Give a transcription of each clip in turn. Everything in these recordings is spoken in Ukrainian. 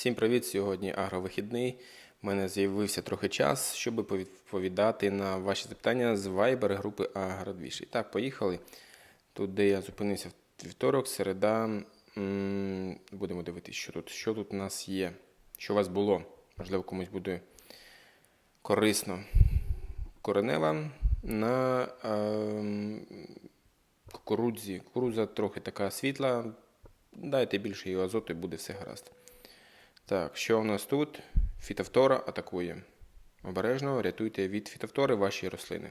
Всім привіт! Сьогодні агровихідний. У мене з'явився трохи час, щоб відповідати на ваші запитання з Viber групи Агродвіж. І так, поїхали. Тут, де я зупинився в вівторок, середа. Будемо дивитися, що тут. Що тут у нас є, що у вас було. Можливо, комусь буде корисно. Коренева на ем, кукурудзі. Кукурудза трохи така світла. Дайте більше її азоту і буде все гаразд. Так, що у нас тут? Фітофтора атакує. Обережно рятуйте від фітофтори ваші рослини.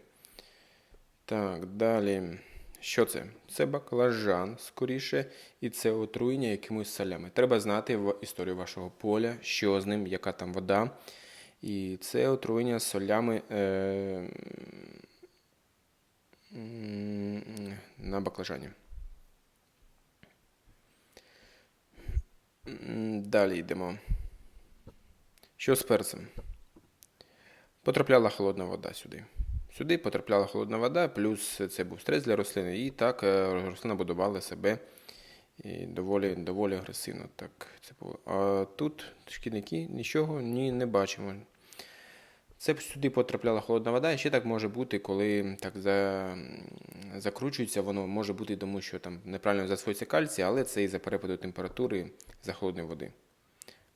Так, далі. Що це? Це баклажан, скоріше, і це отруєння якимось солями. Треба знати в історію вашого поля, що з ним, яка там вода. І це отруєння солями е, на баклажані. Далі йдемо. Що з перцем? Потрапляла холодна вода сюди. Сюди потрапляла холодна вода, плюс це був стрес для рослини, і так е, рослина будувала себе і доволі, доволі агресивно. Так, це було. А тут шкідники нічого ні, не бачимо. Це сюди потрапляла холодна вода, і ще так може бути, коли так за, закручується, воно може бути, тому що там неправильно засвоюється кальцій, але це із-за перепаду температури за холодної води.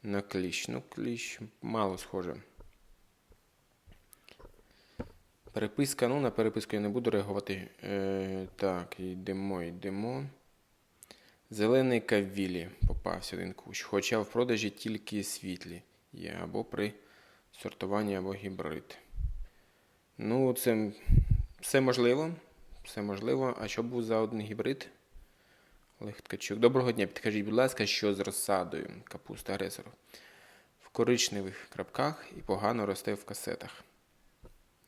На кліщ. Ну, кліщ мало схоже. Переписка, ну на переписку я не буду реагувати. Е, так, йдемо, йдемо. Зелений кавілі попався один кущ, хоча в продажі тільки світлі є або при сортуванні, або гібрид. Ну, це все можливо. Все можливо. А що був за один гібрид? Олег Ткачук. Доброго дня. Підкажіть, будь ласка, що з розсадою капуста агресору? В коричневих крапках і погано росте в касетах.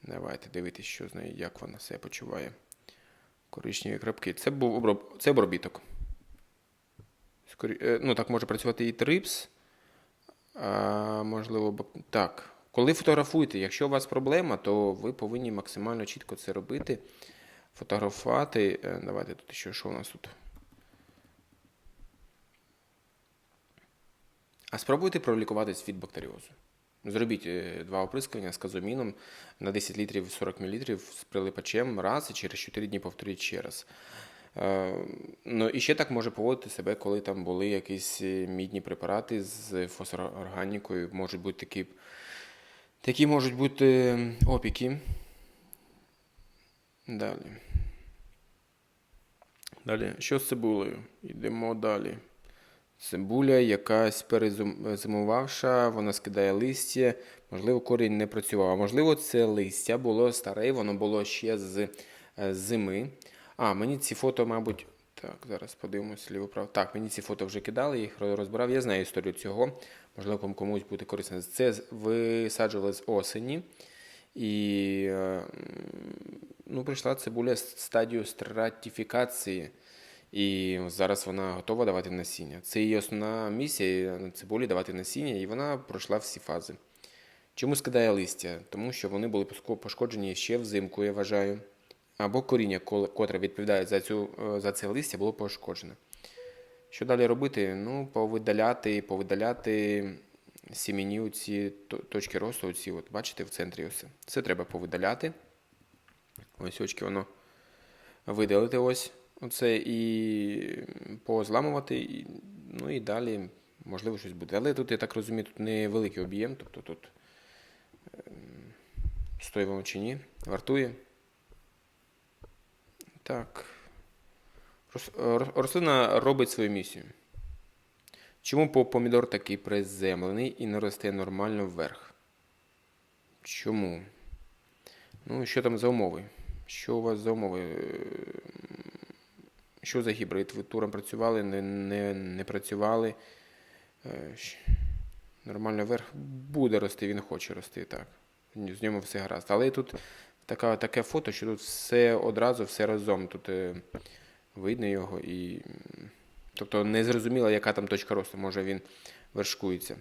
Давайте дивитися, що з нею, як вона себе почуває. Коричневі крапки. Це був оброб... це обробіток. Скорі... е, Ну, так може працювати і трипс. А, можливо, так. Коли фотографуєте, якщо у вас проблема, то ви повинні максимально чітко це робити. Фотографувати. Е, Давайте тут ще що у нас тут. А спробуйте пролікуватись від бактеріозу. Зробіть е, два оприскування з казоміном на 10 літрів 40 мл з прилипачем раз і через 4 дні повторіть ще раз. Е, Ну, і ще так може поводити себе, коли там були якісь е, мідні препарати з фосфорорганікою. Можуть бути такі, такі можуть бути опіки. Далі. Далі. Що з цибулею? Йдемо далі. Цибуля якась перезимувавша, вона скидає листя, можливо, корінь не працював. А можливо, це листя було старе, воно було ще з е, зими. А, мені ці фото, мабуть. Так, зараз подивимося ліво право. Так, мені ці фото вже кидали, їх розбирав. Я знаю історію цього. Можливо, комусь буде корисно. Це висаджували з осені. І е, ну, прийшла цибуля стадію стратифікації. І зараз вона готова давати насіння. Це її основна місія на цибулі давати насіння, і вона пройшла всі фази. Чому скидає листя? Тому що вони були пошкоджені ще взимку, я вважаю. Або коріння, котре відповідає за, цю, е, за це листя, було пошкоджене. Що далі робити? Ну, повидаляти, повидаляти сім'яні ці точки росту, оці, от, бачите, в центрі ось. Це треба повидаляти. Ось очки воно видалити ось оце і позламувати, і, ну і далі, можливо, щось буде. Але тут, я так розумію, тут невеликий об'єм, тобто тут ем, стоїть чи ні, вартує. Так. Рослина робить свою місію. Чому по- помідор такий приземлений і не росте нормально вверх? Чому? Ну, що там за умови? Що у вас за умови? Що за гібрид? Ви туром працювали, не, не, не працювали. Е, Нормально вверх буде рости, він хоче рости, так. З ньому все гаразд. Але тут така, таке фото, що тут все одразу, все разом. Тут е, видно його і. Тобто не зрозуміло, яка там точка росту, може він вершкується.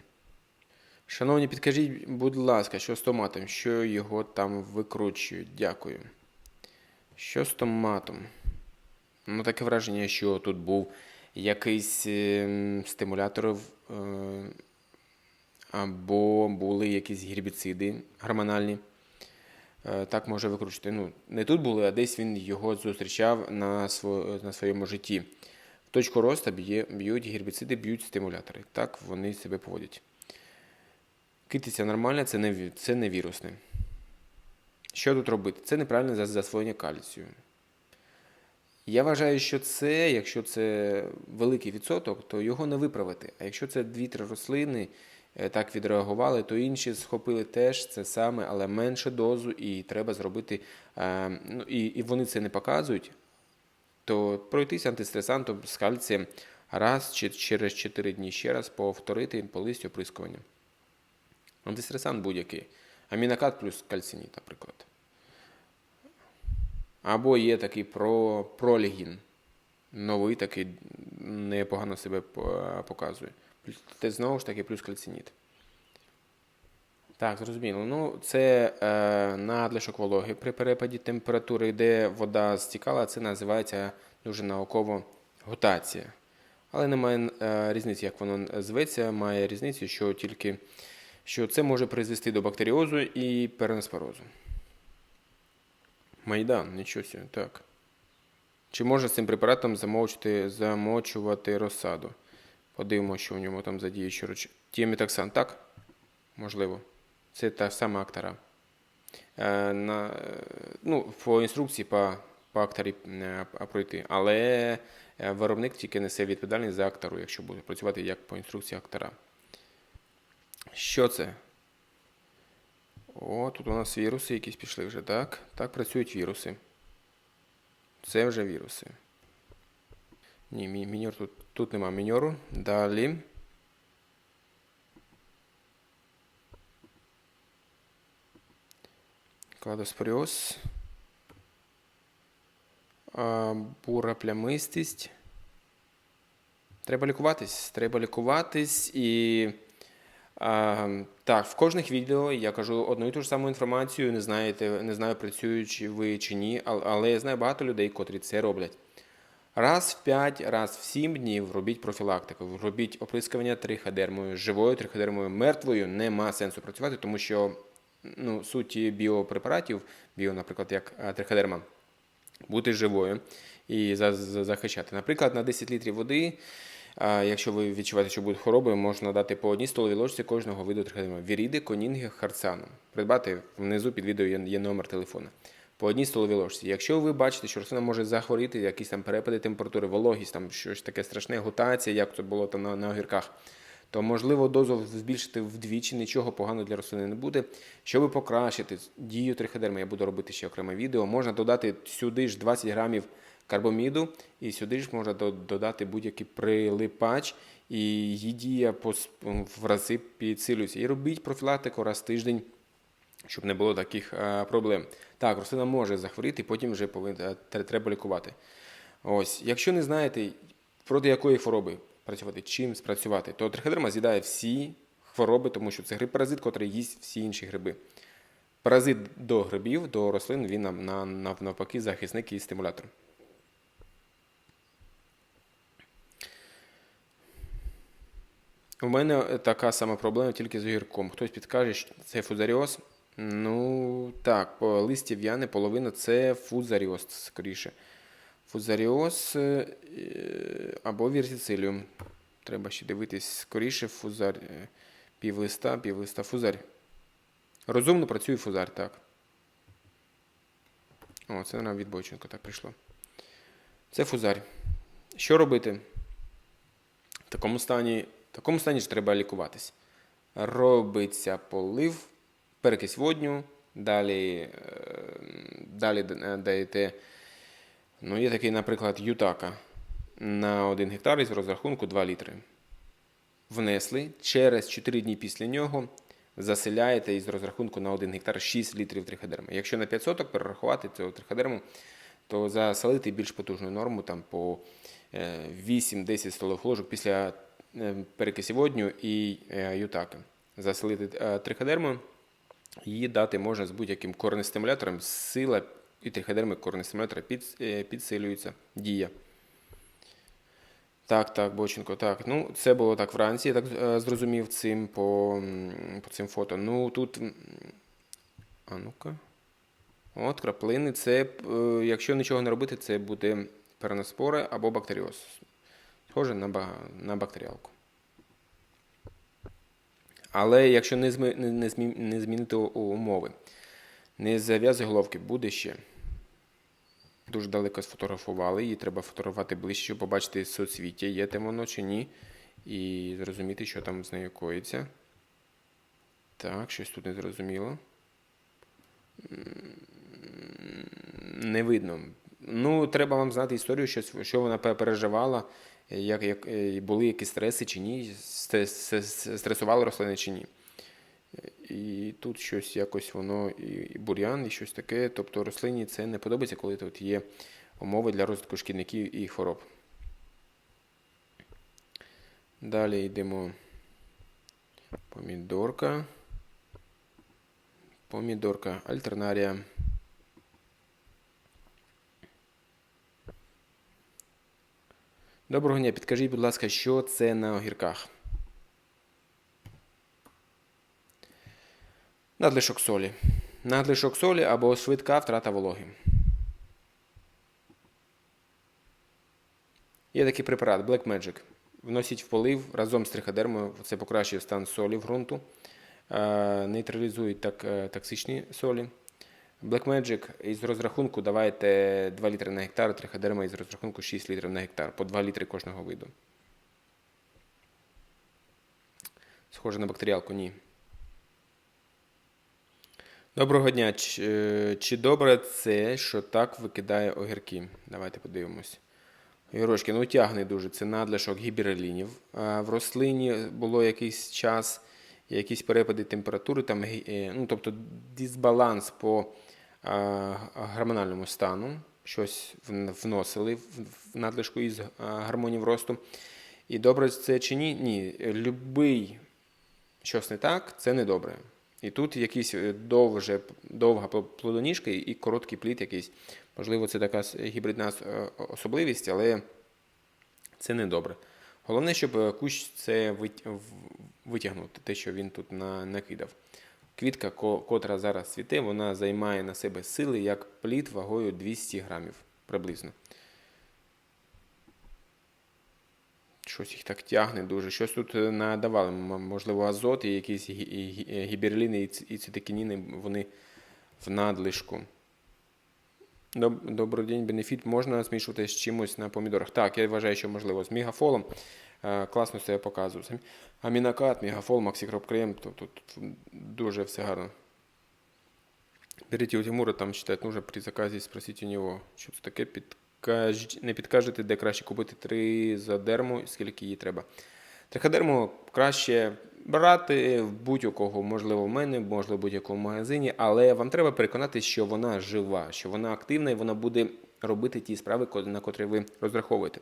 Шановні, підкажіть, будь ласка, що з томатом? Що його там викручують? Дякую. Що з томатом? Ну, таке враження, що тут був якийсь ем, стимулятор е, або були якісь гербіциди гормональні. Е, Так може викручувати. Ну, не тут були, а десь він його зустрічав на, на своєму житті. В точку росту б'ють гербіциди, б'ють стимулятори. Так вони себе поводять. Китиця нормальна, це не, це не вірусне. Що тут робити? Це неправильне зас- засвоєння кальцію. Я вважаю, що це, якщо це великий відсоток, то його не виправити. А якщо це дві-три рослини е, так відреагували, то інші схопили теж це саме, але менше дозу, і треба зробити. е, Ну, і, вони це не показують, то пройтись антистресантом з кальцієм раз чи через 4 дні ще раз повторити по листю оприскування. Антистресант будь-який. Амінокат плюс кальциніт, наприклад. Або є такий про, пролігін. Новий такий непогано себе показує. Те знову ж таки плюс кальциніт. Так, зрозуміло. Ну, це е, надлишок вологи при перепаді температури, де вода стікала, це називається дуже науково гутація. Але немає е, різниці, як воно зветься, має різницю, що тільки що це може призвести до бактеріозу і переноспорозу. Майдан, нічого так. Чи можна з цим препаратом замовчувати, замочувати розсаду? Подивимося, що в ньому там задіючі речі. Тіамітоксан, так? Можливо. Це та сама актора. Е, на, е, ну, по інструкції по, по акторі е, пройти. Але е, виробник тільки несе відповідальність за актору, якщо буде працювати як по інструкції актора. Що це? О, тут у нас віруси якісь пішли вже, так? Так працюють віруси. Це вже віруси. Ні, мі- міньор тут, тут нема міньору. Далі. Кладоспоріоз. А, Бура плямистість. Треба лікуватись. Треба лікуватись і. А, так, в кожних відео я кажу одну і ту ж саму інформацію. Не знаєте, не знаю, працюючи ви чи ні, але я знаю багато людей, котрі це роблять. Раз в 5, раз в 7 днів робіть профілактику, робіть оприскування триходермою, живою триходермою, мертвою нема сенсу працювати, тому що ну, суть біопрепаратів, біо, наприклад, як е, триходерма, бути живою і за- за- захищати. Наприклад, на 10 літрів води, якщо ви відчуваєте, що будуть хвороби, можна дати по одній столовій ложці кожного виду триходерма. Віріди, конінги, харцану. Придбати внизу під відео є номер телефона. По одній столовій ложці. Якщо ви бачите, що рослина може захворіти, якісь там перепади температури, вологість, там щось таке страшне, гутація, як це було там на, на огірках, то можливо дозу збільшити вдвічі, нічого поганого для рослини не буде. Щоб покращити дію триходерми, я буду робити ще окреме відео. Можна додати сюди ж 20 грамів карбоміду, і сюди ж можна додати будь-який прилипач, і її дія в рази підсилюється. І робіть профілактику раз в тиждень щоб не було таких е, проблем. Так, рослина може захворіти, потім вже повинна, е, треба лікувати. Ось, якщо не знаєте, проти якої хвороби працювати, чим спрацювати, то триходерма з'їдає всі хвороби, тому що це гриб-паразит, який їсть всі інші гриби. Паразит до грибів, до рослин, він навпаки захисник і стимулятор. У мене така сама проблема тільки з огірком. Хтось підкаже, що це фузаріоз. Ну, так, по листі половина це фузаріоз, скоріше. Фузаріоз е, або вірсициліум. Треба ще дивитись скоріше фузар. е, Півлиста, півлиста фузарь. Розумно працює фузар, так. О, це на відбойченко так прийшло. Це фузарь. Що робити? В такому стані, такому стані ж треба лікуватись. Робиться полив, перекись водню, далі, е, далі даєте. Ну, є такий, наприклад, ютака на 1 гектар із розрахунку 2 літри. Внесли через 4 дні після нього заселяєте із розрахунку на 1 гектар 6 літрів триходерми. Якщо на 5 соток перерахувати цього триходерму, то заселити більш потужну норму там по е, 8-10 столових ложок після е, перекисі водню і е, ютаки. Заселити е, триходерму, її дати можна з будь-яким корнестимулятором, сила і триходерми корнестимулятора під, е, підсилюється, дія. Так, так, Боченко, так. Ну, це було так вранці, я так е, зрозумів цим по, по цим фото. Ну, тут. А ну-ка. От, краплини. Це, е, якщо нічого не робити, це буде переноспори або бактеріоз. Схоже на, бактеріалку. Але якщо не, не, змінити умови, не зав'язи головки, буде ще. Дуже далеко сфотографували, її треба фотографувати ближче, щоб побачити соцвіття, є там воно чи ні, і зрозуміти, що там з нею коїться. Так, щось тут не зрозуміло. Не видно. Ну, треба вам знати історію, що, що вона переживала, як, як, е, були якісь стреси чи ні, стресували рослини чи ні. І тут щось якось воно і бур'ян, і щось таке. Тобто рослині це не подобається, коли тут є умови для розвитку шкідників і хвороб. Далі йдемо. Помідорка. Помідорка. Альтернарія. Доброго дня. Підкажіть, будь ласка, що це на огірках? Надлишок солі. Надлишок солі або швидка втрата вологи. Є такий препарат Black Magic. Вносіть в полив разом з триходермою. Це покращує стан солі в ґрунту, е, нейтралізує так, е, токсичні солі. Black Magic із розрахунку давайте 2 літри на гектар, триходерма із розрахунку 6 літрів на гектар, по 2 літри кожного виду. Схоже на бактеріалку, ні. Доброго дня. Чи, е, чи добре це, що так викидає огірки? Давайте подивимось. Огірочки, ну тягне дуже. Це надлишок гіберелінів. В рослині було якийсь час, якісь перепади температури, там, е, ну, тобто дисбаланс по гормональному стану. Щось вносили в надлишку із а, гормонів росту. І добре це чи ні? Ні. Любий щось не так, це не добре. І тут якийсь е, довже, довга плодоніжка і- і короткий плід якийсь. Можливо, це така гібридна е, особливість, але це не добре. Головне, щоб е, кущ це витягнути, те, що він тут накидав. Квітка, котра зараз цвіте, вона займає на себе сили як плід вагою 200 грамів приблизно. Щось їх так тягне дуже. Щось тут е, надавали, можливо, азот і якісь гі- гіберліни і цитокініни, вони в надлишку. Добрий день, бенефіт можна змішувати з чимось на помідорах. Так, я вважаю, що можливо з мегафолом. Е, Класно себе показую. Самі- Амінокат, мегафол, максикроп крем. Тобто тут дуже все гарно. Берите у Тимура, там читать нужно при заказі, спросіть у нього, що це таке. Підкаж... Не підкажете, де краще купити три задерму, скільки їй треба. Триходерму краще брати в будь-якого, можливо, в мене, можливо, в будь-якому магазині, але вам треба переконатися, що вона жива, що вона активна і вона буде робити ті справи, на котрі ви розраховуєте.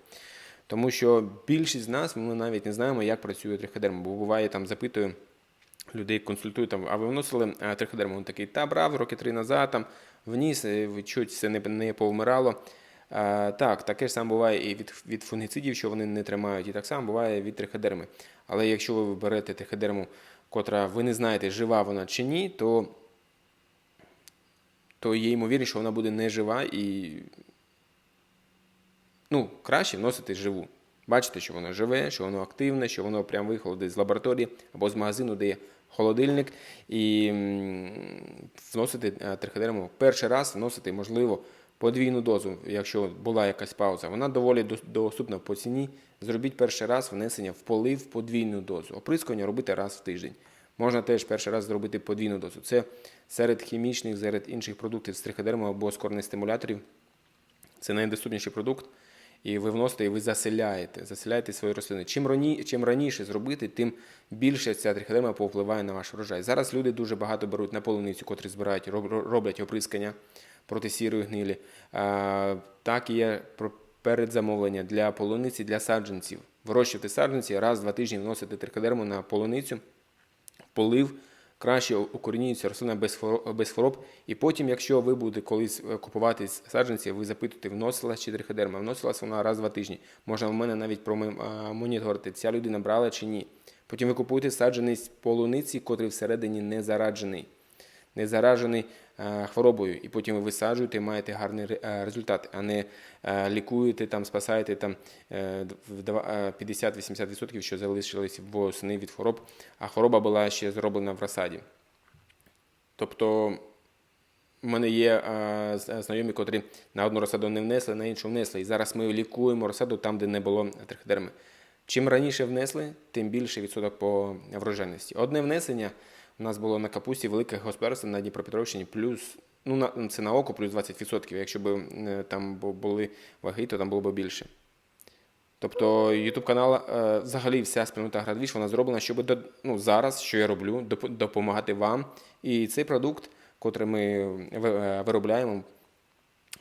Тому що більшість з нас ми навіть не знаємо, як працює триходерма, бо буває там запитую людей консультую там, а ви вносили е, триходерму? Він такий, та брав роки три назад, там вніс, е, чуть все не, не повмирало. Е, так, таке ж саме буває і від, від фунгіцидів, що вони не тримають, і так само буває від триходерми. Але якщо ви берете триходерму, котра ви не знаєте, жива вона чи ні, то, то є ймовірність, що вона буде не жива і ну, краще вносити живу. Бачите, що воно живе, що воно активне, що воно прям виїхало з лабораторії або з магазину, де є холодильник, і вносити е, триходерму. Перший раз вносити, можливо, подвійну дозу, якщо була якась пауза. Вона доволі доступна по ціні. Зробіть перший раз внесення в полив подвійну дозу. Оприскування робити раз в тиждень. Можна теж перший раз зробити подвійну дозу. Це серед хімічних, серед інших продуктів з триходерму або з корнестимуляторів. Це найдоступніший продукт. І ви вносите, і ви заселяєте, заселяєте свої рослини. Чим рані, чим раніше зробити, тим більше ця триходерма повпливає на ваш врожай. Зараз люди дуже багато беруть на полуницю, котрі збирають, роб- роблять оприскання проти сірої гнилі. Так і є передзамовлення для полуниці, для саджанців. Вирощувати саджанці, раз два тижні вносити триходерму на полуницю, полив краще укорінюється рослина без хвороб, без хвороб. І потім, якщо ви будете колись е, купувати саджанці, ви запитуєте, вносилась чи триходерма. Вносилась вона раз два тижні. Можна в мене навіть промоніторити, ця людина брала чи ні. Потім ви купуєте саджанець полуниці, котрий всередині не зараджений, не заражений е, хворобою. І потім ви висаджуєте і маєте гарний е, результат, а не е, лікуєте, там, спасаєте там, е, в е, 50-80%, що залишились восени від хвороб, а хвороба була ще зроблена в розсаді. Тобто у мене є е, знайомі, котрі на одну розсаду не внесли, на іншу внесли. І зараз ми лікуємо розсаду там, де не було триходерми. Чим раніше внесли, тим більше відсоток по врожайності. Одне внесення у нас було на капусті велике господарство на Дніпропетровщині, плюс, ну на, це на око плюс 20%. Якщо б е, там були ваги, то там було б більше. Тобто YouTube канал, е, взагалі вся спільнота Градвіш, вона зроблена, щоб ну, зараз, що я роблю, допомагати вам. І цей продукт, котрий ми е, виробляємо,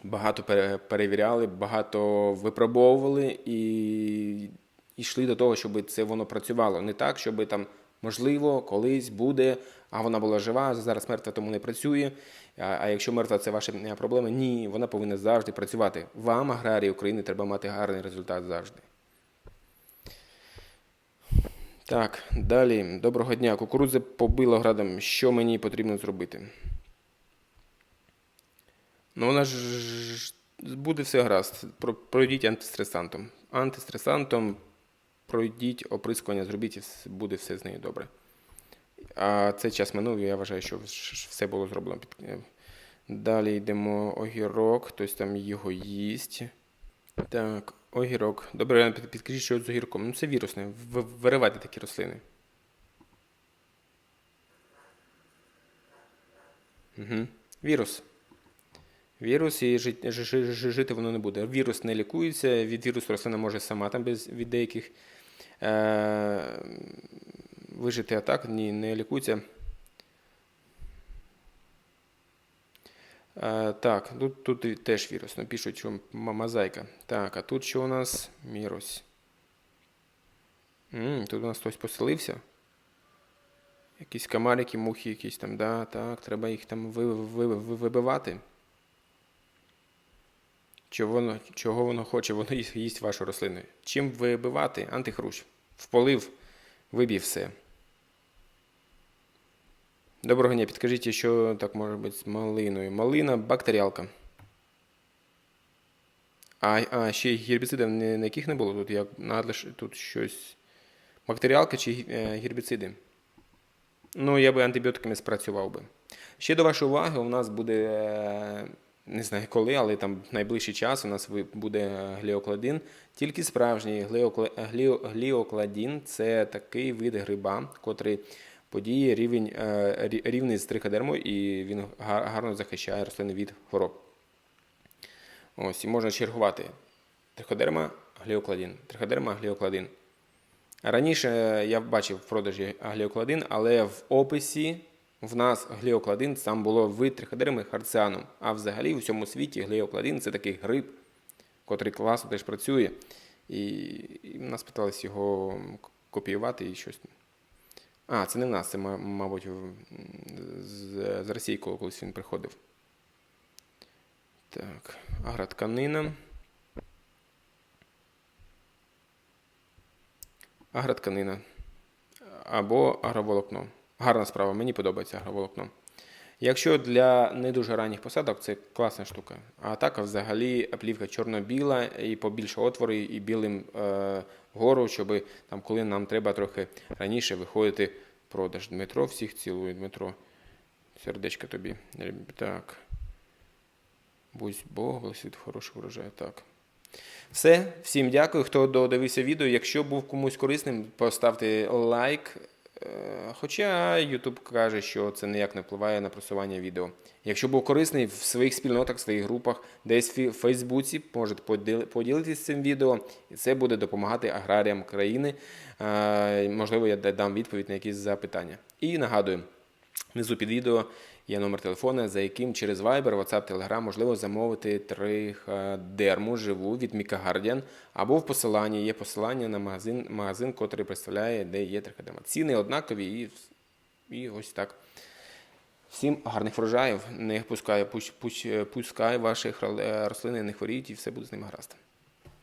багато перевіряли, багато випробовували і йшли до того, щоб це воно працювало. Не так, щоб там, можливо, колись буде, а вона була жива, зараз мертва, тому не працює. А, якщо мертва це ваша е, проблема, ні, вона повинна завжди працювати. Вам, аграрії України, треба мати гарний результат завжди. Так, далі. Доброго дня. Кукурудза побила градом. Що мені потрібно зробити? Ну, вона ж буде все гаразд. Пройдіть антистресантом. Антистресантом пройдіть оприскування, зробіть і буде все з нею добре. А цей час минув, і я вважаю, що все було зроблено. Далі йдемо огірок, хтось там його їсть. Так, огірок. Добре, підкажіть, що з огірком. Ну, це вірусне. Виривайте такі рослини. Угу. Вірус. Вірус і жи- жи- жи- жи- жити воно не буде. Вірус не лікується, від вірусу рослина може сама там без, від деяких вижити, а так ні, не лікується. Е, так, тут, тут теж вірус. Ну, пишуть, що м- мозаїка. Так, а тут що у нас? Мірось. М, тут у нас хтось поселився. Якісь комарики, мухи якісь там, да, так, треба їх там ви, ви, ви, вибивати. Чого воно, чого воно хоче? Воно їсть, вашу рослину. Чим вибивати? Антихрущ. Вполив, вибій все. Доброго дня, підкажіть, що так може бути з малиною. Малина бактеріалка. А, а ще гербіцидів ні- ніяких не було тут, як надлиш, тут щось. Бактеріалка чи е, гербіциди? Ну, я би антибіотиками спрацював би. Ще до вашої уваги, у нас буде, е, не знаю коли, але там в найближчий час у нас буде гліокладин. Тільки справжній гліокла- гліо- гліокладин це такий вид гриба, котрий подіє рівень, е, рівний з триходермою, і він гарно захищає рослини від хвороб. Ось, і можна чергувати. Триходерма, гліокладин, триходерма, гліокладин. Раніше я бачив в продажі гліокладин, але в описі в нас гліокладин там було вид триходерми харціаном. А взагалі у всьому світі гліокладин це такий гриб, котрий класно теж працює. І, і нас питалися його копіювати і щось. А, це не в нас, це, мабуть, в- з, з Росії, коли колись він приходив. Так, агротканина. Агротканина. Або агроволокно. Гарна справа, мені подобається агроволокно. Якщо для не дуже ранніх посадок, це класна штука. А так взагалі плівка чорно-біла і побільше отвори, і білим е, вгору, щоб там, коли нам треба трохи раніше виходити в продаж. Дмитро всіх цілує, Дмитро. Сердечко тобі. Так. Будь Бог, благословить хороший врожай. Так. Все, всім дякую, хто додивився відео. Якщо був комусь корисним, поставте лайк. Е, Хоча YouTube каже, що це ніяк не впливає на просування відео. Якщо був корисний в своїх спільнотах, в своїх групах, десь в Фейсбуці, можете поділи- поділитися цим відео, і це буде допомагати аграріям країни. Е, Можливо, я дам відповідь на якісь запитання. І нагадую, Внизу під відео є номер телефона, за яким через Viber, WhatsApp, Telegram можливо замовити триходерму живу від Міка Гардіан, або в посиланні є посилання на магазин, магазин, котрий представляє, де є триходерма. Ціни однакові і І ось так. Всім гарних врожаїв, не пускай, пусть, пусть, пускай ваші рослини не хворіють і все буде з ними гаразд.